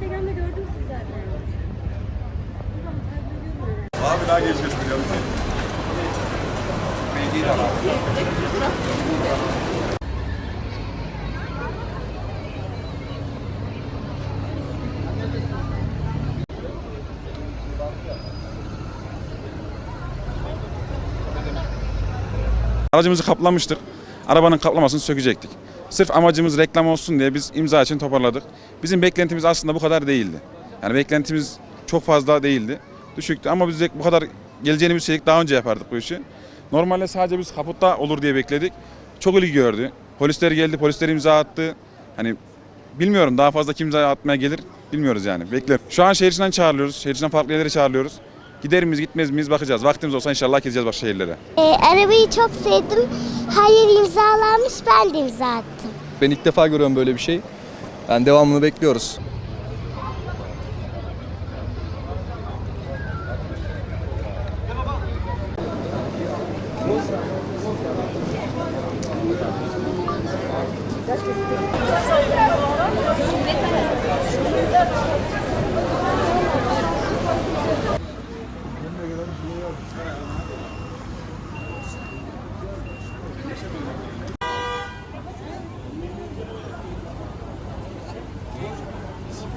Instagram'da gördüm sizi zaten. Abi daha geçiyorsun biliyor musun? Aracımızı kaplamıştık. Arabanın kaplamasını sökecektik. Sırf amacımız reklam olsun diye biz imza için toparladık. Bizim beklentimiz aslında bu kadar değildi. Yani beklentimiz çok fazla değildi. Düşüktü ama biz bu kadar geleceğini bilseydik daha önce yapardık bu işi. Normalde sadece biz kaputta olur diye bekledik. Çok ilgi gördü. Polisler geldi, polisler imza attı. Hani bilmiyorum daha fazla kim imza atmaya gelir bilmiyoruz yani. Bekler. Şu an şehir içinden çağırıyoruz. Şehir içinden farklı yerlere çağırıyoruz. Gider miyiz gitmez miyiz bakacağız. Vaktimiz olsa inşallah gideceğiz başka şehirlere. Ee, arabayı çok sevdim. Hayır imzalanmış ben de imza attım. Ben ilk defa görüyorum böyle bir şey. Yani devamını bekliyoruz. Thank you.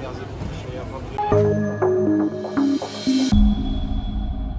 yazıp şey yapabilir.